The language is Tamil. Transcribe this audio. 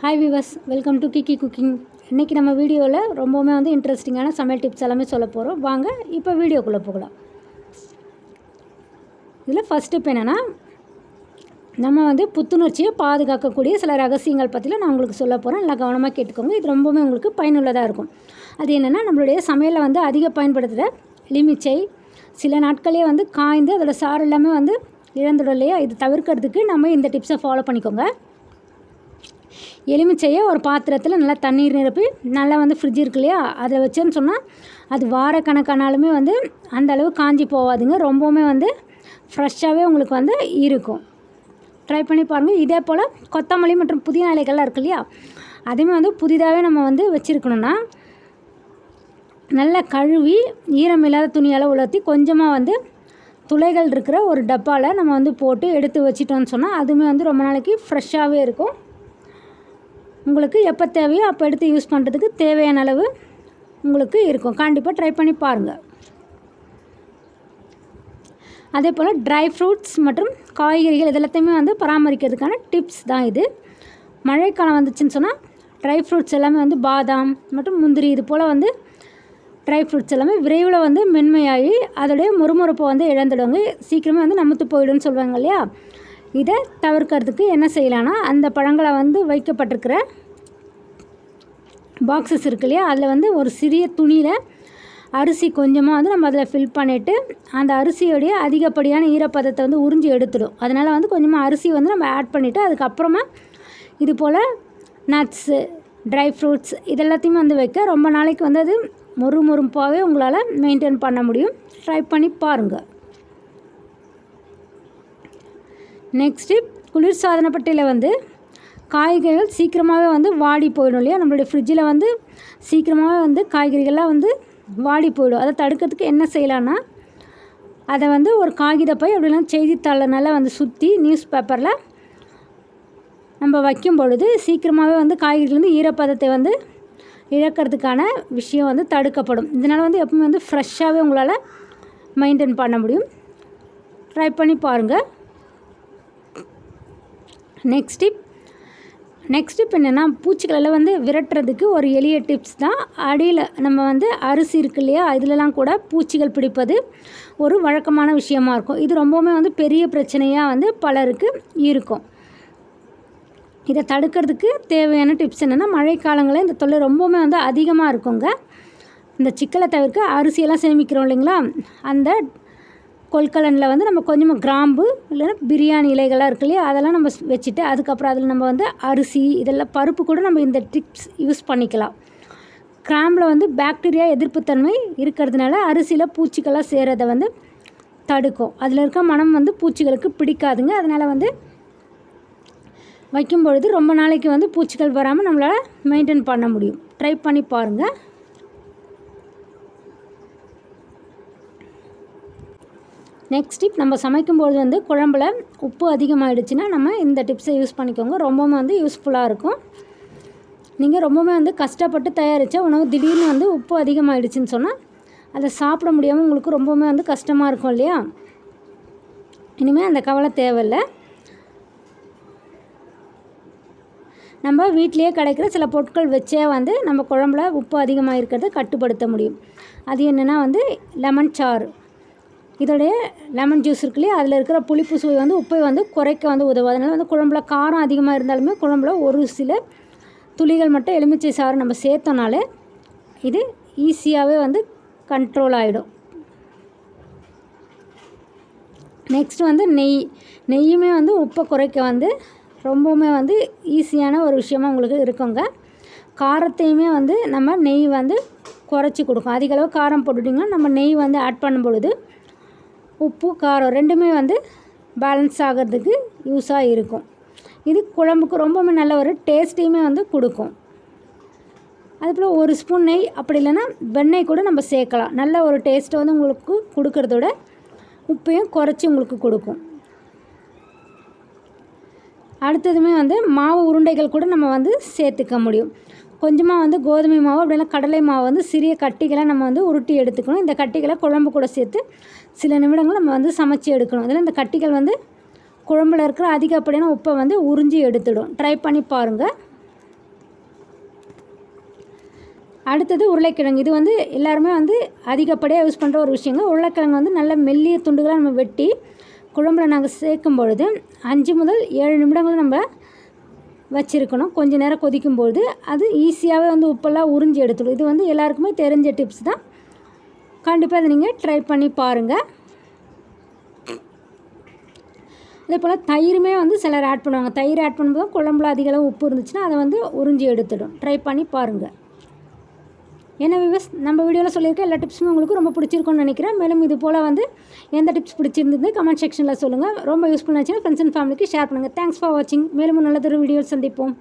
Hi viewers welcome to Kiki cooking இன்றைக்கி நம்ம வீடியோவில் ரொம்பவுமே வந்து இன்ட்ரெஸ்டிங்கான சமையல் டிப்ஸ் எல்லாமே சொல்ல போகிறோம் வாங்க இப்போ வீடியோக்குள்ளே போகலாம். இதில் ஃபஸ்ட் இப்போ என்னென்னா நம்ம வந்து புத்துணர்ச்சியை பாதுகாக்கக்கூடிய சில ரகசியங்கள் பற்றிலாம் நான் உங்களுக்கு சொல்ல போகிறேன் நல்லா கவனமாக கேட்டுக்கோங்க. இது ரொம்பவுமே உங்களுக்கு பயனுள்ளதாக இருக்கும். அது என்னென்னா நம்மளுடைய சமையலில் வந்து அதிக பயன்படுத்துகிற எலுமிச்சை சில நாட்களே வந்து காய்ந்து அதில் சாறு எல்லாமே வந்து இழந்துடும் இல்லையா? இது தவிர்க்கிறதுக்கு நம்ம இந்த டிப்ஸை ஃபாலோ பண்ணிக்கோங்க. எலுமிச்சையை ஒரு பாத்திரத்தில் நல்லா தண்ணீர் நிரப்பி நல்லா வந்து ஃப்ரிட்ஜ் இருக்கு இல்லையா? அதில் வச்சேன்னு சொன்னால் அது வாரக்கணக்கானாலுமே வந்து அந்த அளவு காஞ்சி போகாதுங்க ரொம்பவுமே வந்து ஃப்ரெஷ்ஷாகவே உங்களுக்கு வந்து இருக்கும். ட்ரை பண்ணி பாருங்கள் இதே போல் கொத்தமல்லி மற்றும் புதினா இலைகள்லாம் இருக்கு இல்லையா? அதையுமே வந்து புதிதாகவே நம்ம வந்து வச்சுருக்கணுன்னா நல்லா கழுவி ஈரம் இல்லாத துணியால் உலர்த்தி கொஞ்சமாக வந்து துளைகள் இருக்கிற ஒரு டப்பாவில் நம்ம வந்து போட்டு எடுத்து வச்சிட்டோம்னு சொன்னால் அதுவுமே வந்து ரொம்ப நாளைக்கு ஃப்ரெஷ்ஷாகவே இருக்கும். உங்களுக்கு எப்போ தேவையோ அப்போ எடுத்து யூஸ் பண்ணுறதுக்கு தேவையான அளவு உங்களுக்கு இருக்கும். கண்டிப்பாக ட்ரை பண்ணி பாருங்கள் அதே போல் ட்ரை ஃப்ரூட்ஸ் மற்றும் காய்கறிகள் இது எல்லாத்தையுமே வந்து பராமரிக்கிறதுக்கான டிப்ஸ் தான் இது. மழைக்காலம் வந்துச்சுன்னு சொன்னால் ட்ரை ஃப்ரூட்ஸ் எல்லாமே வந்து பாதாம் மற்றும் முந்திரி இது போல் வந்து ட்ரை ஃப்ரூட்ஸ் எல்லாமே விரைவில் வந்து மென்மையாகி அதோடைய முறுமுறுப்பை வந்து இழந்துடுவாங்க. சீக்கிரமே வந்து நமத்து போயிடும்னு சொல்லுவாங்க இல்லையா? இதை தவிர்க்கிறதுக்கு என்ன செய்யலான்னா அந்த பழங்களை வந்து வைக்கப்பட்டிருக்கிற பாக்ஸஸ் இருக்கு இல்லையா? அதில் வந்து ஒரு சிறிய துணியில் அரிசி கொஞ்சமாக வந்து நம்ம அதில் ஃபில் பண்ணிவிட்டு அந்த அரிசியோடைய அதிகப்படியான ஈரப்பதத்தை வந்து உறிஞ்சி எடுத்துடும். அதனால் வந்து கொஞ்சமாக அரிசி வந்து நம்ம ஆட் பண்ணிவிட்டு அதுக்கப்புறமா இது போல் நட்ஸு ட்ரை ஃப்ரூட்ஸ் இதெல்லாத்தையுமே வந்து வைக்க ரொம்ப நாளைக்கு வந்து அது மொறு மொறுப்பாகவே உங்களால் மெயின்டைன் பண்ண முடியும். ட்ரை பண்ணி பாருங்கள் நெக்ஸ்ட்டு குளிர்சாதன பெட்டியில் வந்து காய்கறிகள் சீக்கிரமாகவே வந்து வாடி போயிடும் இல்லையா? நம்மளுடைய ஃப்ரிட்ஜில் வந்து சீக்கிரமாகவே வந்து காய்கறிகள்லாம் வந்து வாடி போயிடும். அதை தடுக்கிறதுக்கு என்ன செய்யலான்னா அதை வந்து ஒரு காகித பை அப்படின்னா செய்தித்தாளில் நல்லா வந்து சுற்றி நியூஸ் பேப்பரில் நம்ம வைக்கும் பொழுது சீக்கிரமாகவே வந்து காய்கறிகள் வந்து ஈரப்பதத்தை வந்து இழக்கிறதுக்கான விஷயம் வந்து தடுக்கப்படும். இதனால் வந்து எப்பவுமே வந்து ஃப்ரெஷ்ஷாகவே உங்களால் மெயின்டைன் பண்ண முடியும். ட்ரை பண்ணி பாருங்கள் நெக்ஸ்ட் டிப் நெக்ஸ்ட் டிப் என்னென்னா பூச்சிகளெல்லாம் வந்து விரட்டுறதுக்கு ஒரு எளிய டிப்ஸ் தான். அடியில் நம்ம வந்து அரிசி இருக்கு இல்லையா இதிலலாம் கூட பூச்சிகள் பிடிப்பது ஒரு வழக்கமான விஷயமா இருக்கும். இது ரொம்பவுமே வந்து பெரிய பிரச்சனையாக வந்து பலருக்கு இருக்கும். இதை தடுக்கிறதுக்கு தேவையான டிப்ஸ் என்னென்னா மழைக்காலங்களில் இந்த தொல்லை ரொம்பவுமே வந்து அதிகமாக இருக்குங்க. இந்த சிக்கலை தவிர்க்க அரிசியெல்லாம் சேமிக்கிறோம் இல்லைங்களா அந்த கொள்கலனில் வந்து நம்ம கொஞ்சமாக கிராம்பு இல்லைன்னா பிரியாணி இலைகள்லாம் இருக்கு இல்லையா? அதெல்லாம் நம்ம வச்சுட்டு அதுக்கப்புறம் அதில் நம்ம வந்து அரிசி இதெல்லாம் பருப்பு கூட நம்ம இந்த டிப்ஸ் யூஸ் பண்ணிக்கலாம். கிராம்பில் வந்து பாக்டீரியா எதிர்ப்புத்தன்மை இருக்கிறதுனால அரிசியில் பூச்சிக்கெல்லாம் சேரதை வந்து தடுக்கும். அதில் இருக்க மனம் வந்து பூச்சிகளுக்கு பிடிக்காதுங்க. அதனால் வந்து வைக்கும் பொழுது ரொம்ப நாளைக்கு வந்து பூச்சிகள் வராமல் நம்மளால் மெயின்டைன் பண்ண முடியும். ட்ரை பண்ணி பாருங்கள் நெக்ஸ்ட் டிப் நம்ம சமைக்கும்போது வந்து குழம்புல உப்பு அதிகமாகிடுச்சுன்னா நம்ம இந்த டிப்ஸை யூஸ் பண்ணிக்கோங்க. ரொம்பவுமே வந்து யூஸ்ஃபுல்லாக இருக்கும். நீங்கள் ரொம்பவுமே வந்து கஷ்டப்பட்டு தயாரித்த உணவு திடீர்னு வந்து உப்பு அதிகமாகிடுச்சின்னு சொன்னால் அதை சாப்பிட முடியாமல் உங்களுக்கு ரொம்பவுமே வந்து கஷ்டமாக இருக்கும் இல்லையா? இனிமேல் அந்த கவலை தேவையில்லை. நம்ம வீட்டிலேயே கிடைக்கிற சில பொருட்கள் வச்சே வந்து நம்ம குழம்புல உப்பு அதிகமாக இருக்கிறத கட்டுப்படுத்த முடியும். அது என்னென்னா வந்து லெமன் சாறு. இதோடைய லெமன் ஜூஸ் இருக்கு இல்லையா? அதில் இருக்கிற புளிப்பு சுவை வந்து உப்பை வந்து குறைக்க வந்து உதவும் அதனால் வந்து குழம்புல காரம் அதிகமாக இருந்தாலுமே குழம்புல ஒரு சில துளிகள் மட்டும் எலுமிச்சை சாறு நம்ம சேர்த்தோனாலே இது ஈஸியாகவே வந்து கண்ட்ரோல் ஆகிடும் நெக்ஸ்ட் வந்து நெய். நெய்யுமே வந்து உப்பை குறைக்க வந்து ரொம்பவுமே வந்து ஈஸியான ஒரு விஷயமாக உங்களுக்கு இருக்குங்க. காரத்தையுமே வந்து நம்ம நெய் வந்து குறைச்சி கொடுக்கும். அதிகளவு காரம் போட்டுட்டிங்கன்னா நம்ம நெய் வந்து ஆட் பண்ணும் பொழுது உப்பு காரம் ரெண்டுமே வந்து பேலன்ஸ் ஆகிறதுக்கு யூஸாக இருக்கும். இது குழம்புக்கு ரொம்பவுமே நல்ல ஒரு டேஸ்ட்டையுமே வந்து கொடுக்கும். அதுபோல் ஒரு ஸ்பூன் நெய் அப்படி இல்லைன்னா வெண்ணெய் கூட நம்ம சேர்க்கலாம். நல்ல ஒரு டேஸ்ட்டை வந்து உங்களுக்கு கொடுக்கறதோட உப்பையும் குறைச்சி உங்களுக்கு கொடுக்கும். அடுத்ததுமே வந்து மாவு உருண்டைகள் கூட நம்ம வந்து சேர்த்துக்க முடியும். கொஞ்சமாக வந்து கோதுமை மாவு அப்படின்னா கடலை மாவு வந்து சிறிய கட்டிகளை நம்ம வந்து உருட்டி எடுத்துக்கணும். இந்த கட்டிகளை குழம்பு கூட சேர்த்து சில நிமிடங்கள் நம்ம வந்து சமைச்சு எடுக்கணும். அதில் இந்த கட்டிகள் வந்து குழம்புல இருக்கிற அதிகப்படியான உப்பை வந்து உறிஞ்சி எடுத்துடும். ட்ரை பண்ணி பாருங்கள் அடுத்தது உருளைக்கிழங்கு. இது வந்து எல்லாருமே வந்து அதிகப்படியாக யூஸ் பண்ணுற ஒரு விஷயங்க. உருளைக்கிழங்கு வந்து நல்ல மெல்லிய துண்டுகளாக நம்ம வெட்டி குழம்புல நாங்கள் சேர்க்கும் பொழுது அஞ்சு முதல் ஏழு நிமிடங்கள் நம்ம வச்சுருக்கணும். கொஞ்ச நேரம் கொதிக்கும்போது அது ஈஸியாகவே வந்து உப்பெல்லாம் உறிஞ்சி எடுத்துடும். இது வந்து எல்லாருக்குமே தெரிஞ்ச டிப்ஸ் தான். கண்டிப்பாக அதை நீங்கள் ட்ரை பண்ணி பாருங்கள் அதே போல் தயிருமே வந்து சிலர் ஆட் பண்ணுவாங்க. தயிர் ஆட் பண்ணும்போது குழம்புல அதிகளவு உப்பு இருந்துச்சுன்னா அதை வந்து உறிஞ்சி எடுத்துடும். ட்ரை பண்ணி பாருங்கள் ஏன்னா விவஸ் நம்ம வீடியோவில் சொல்லியிருக்க எல்லா டிப்ஸுமே உங்களுக்கு ரொம்ப பிடிச்சிருக்கும்னு நினைக்கிறேன். மேலும் இது போல் வந்து எந்த டிப்ஸ் பிடிச்சிருந்தது கமெண்ட் செக்ஷனில் சொல்லுங்கள் ரொம்ப யூஸ்ஃபுல்லாச்சுன்னா ஃப்ரெண்ட்ஸ் அண்ட் ஃபேமிலிக்கு ஷேர் பண்ணுங்கள் தேங்க்ஸ் ஃபார் வாட்சிங் மேலும் நல்லதொரு வீடியோ சந்திப்போம்.